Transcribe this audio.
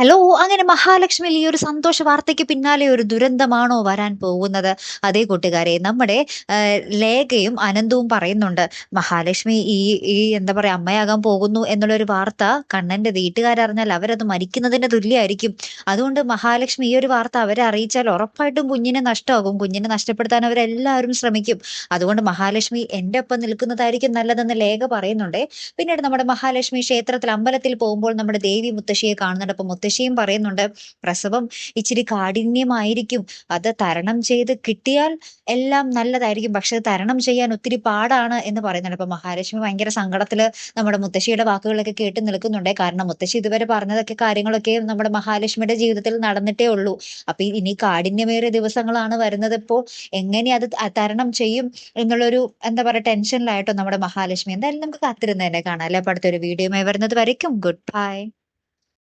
Hello അങ്ങനെ മഹാലക്ഷ്മി ഈ ഒരു സന്തോഷ വാർത്തയ്ക്ക് പിന്നാലെ ഒരു ദുരന്തമാണോ വരാൻ പോകുന്നത്? അതേ കൂട്ടുകാരെ നമ്മുടെ ലേഖയും അനന്തവും പറയുന്നുണ്ട് മഹാലക്ഷ്മി ഈ ഈ എന്താ പറയാ അമ്മയാകാൻ പോകുന്നു എന്നുള്ളൊരു വാർത്ത കണ്ണന്റെ വീട്ടുകാരറിഞ്ഞാൽ അവരത് മരിക്കുന്നതിന്റെ തുല്യമായിരിക്കും അതുകൊണ്ട് മഹാലക്ഷ്മി ഈ ഒരു വാർത്ത അവരെ അറിയിച്ചാൽ ഉറപ്പായിട്ടും കുഞ്ഞിനെ നഷ്ടമാകും. കുഞ്ഞിനെ നഷ്ടപ്പെടുത്താൻ അവരെല്ലാവരും ശ്രമിക്കും. അതുകൊണ്ട് മഹാലക്ഷ്മി എന്റെ ഒപ്പം നിൽക്കുന്നതായിരിക്കും നല്ലതെന്ന് ലേഖ പറയുന്നുണ്ട്. പിന്നീട് നമ്മുടെ മഹാലക്ഷ്മി ക്ഷേത്രത്തിൽ അമ്പലത്തിൽ പോകുമ്പോൾ നമ്മുടെ ദേവി മുത്തശ്ശിയെ കാണുന്നുണ്ട്. അപ്പൊ മുത്തശ്ശിയും പറയുന്നുണ്ട് പ്രസവം ഇച്ചിരി കാഠിന്യമായിരിക്കും. അത് തരണം ചെയ്ത് കിട്ടിയാൽ എല്ലാം നല്ലതായിരിക്കും. പക്ഷെ തരണം ചെയ്യാൻ ഒത്തിരി പാടാണ് എന്ന് പറയുന്നുണ്ട്. അപ്പൊ മഹാലക്ഷ്മി ഭയങ്കര സങ്കടത്തിൽ നമ്മുടെ മുത്തശ്ശിയുടെ വാക്കുകളൊക്കെ കേട്ട് നിൽക്കുന്നുണ്ട്. കാരണം മുത്തശ്ശി ഇതുവരെ പറഞ്ഞതൊക്കെ കാര്യങ്ങളൊക്കെ നമ്മുടെ മഹാലക്ഷ്മിയുടെ ജീവിതത്തിൽ നടന്നിട്ടേ ഉള്ളൂ. അപ്പൊ ഇനി കാഠിന്യമേറിയ ദിവസങ്ങളാണ് വരുന്നത്. ഇപ്പോ എങ്ങനെ അത് തരണം ചെയ്യും എന്നുള്ളൊരു എന്താ പറയുക ടെൻഷനിലായിട്ടോ നമ്മുടെ മഹാലക്ഷ്മി? എന്തായാലും നമുക്ക് കാത്തിരുന്ന് തന്നെ കാണാം. അല്ലെ? അടുത്തൊരു വീഡിയോ വരുന്നത് വരയ്ക്കും. Good bye.